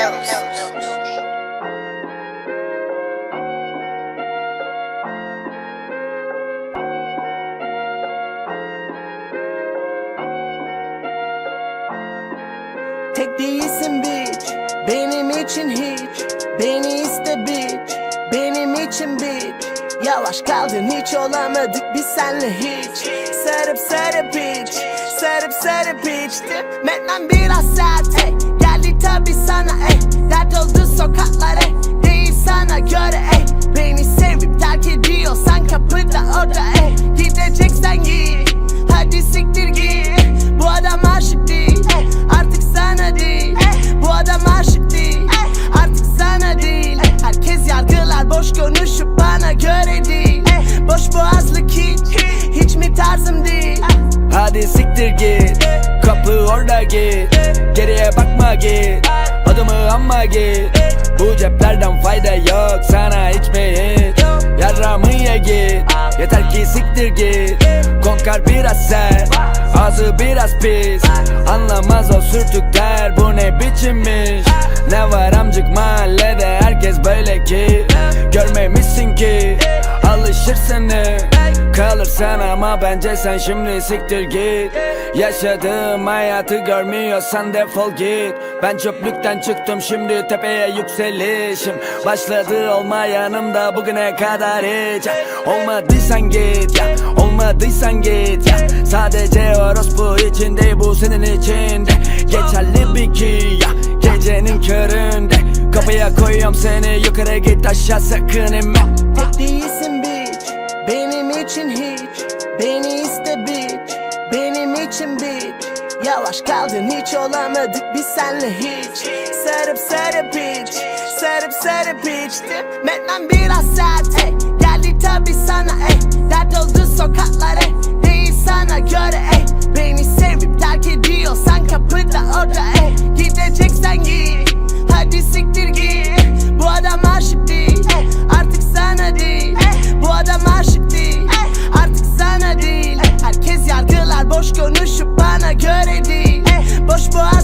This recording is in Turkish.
Tek değilsin bitch. Benim için hiç. Beni iste bitch. Benim için bitch. Yavaş kaldın hiç olamadık biz senle hiç. Sarıp sarıp bitch Sarıp sarıp bitch'tim Metmem biraz sert ey Geldi tabi sokaklar ey Değil sana göre ey Beni sevip terk ediyorsan kapıda orada ey Gideceksen git Hadi siktir git Bu adam aşık değil Artık sana değil Bu adam aşık değil Artık sana değil Herkes yargılar boş konuşup bana göre değil Boş boğazlık hiç Hiç mi tarzım değil? Hadi siktir git Kapı orada git. Geriye bakma git Adımı anma git Bu ceplerden fayda yok Sana hiç mi hiç? Yarramı git. Yeter ki siktir git. Konkar biraz sert Ağzı biraz pis. Anlamaz o sürtükler Bu ne biçimmiş? Ne var amcık mahallede Herkes böyle ki. Görmemişsin ki Alışırsın Kalırsan ama bence sen şimdi siktir git. Yaşadığım hayatı görmüyorsan defol git Ben çöplükten çıktım şimdi tepeye yükselişim. Başladı olma yanımda bugüne kadar hiç. Olmadıysan git ya Olmadıysan git ya. Sadece orospu için değil bu senin için de Geçerli bir ki ya. Gecenin köründe Kapıya koyuyorum seni. Yukarı git aşağı sakın inme. Tek değilsin bitch Benim için hiç. Beni iste bitch Benim için bitch Yavaş kaldın hiç olamadık biz senle hiç Sarıp sarıp iç Sarıp sarıp içtim Metnem biraz sert ey Geldi tabi sana ey Dert oldu sokaklar ey Değil sana göre ey Beni sevip terk ediyorsan kapıda orada ey Gideceksen git Hadi siktir git Bu adam aşık değil. Artık sana değil. Bu adam aşık değil. Artık sana değil. Herkes yargılar boş konuşup göre değil. Eh, boş boğaz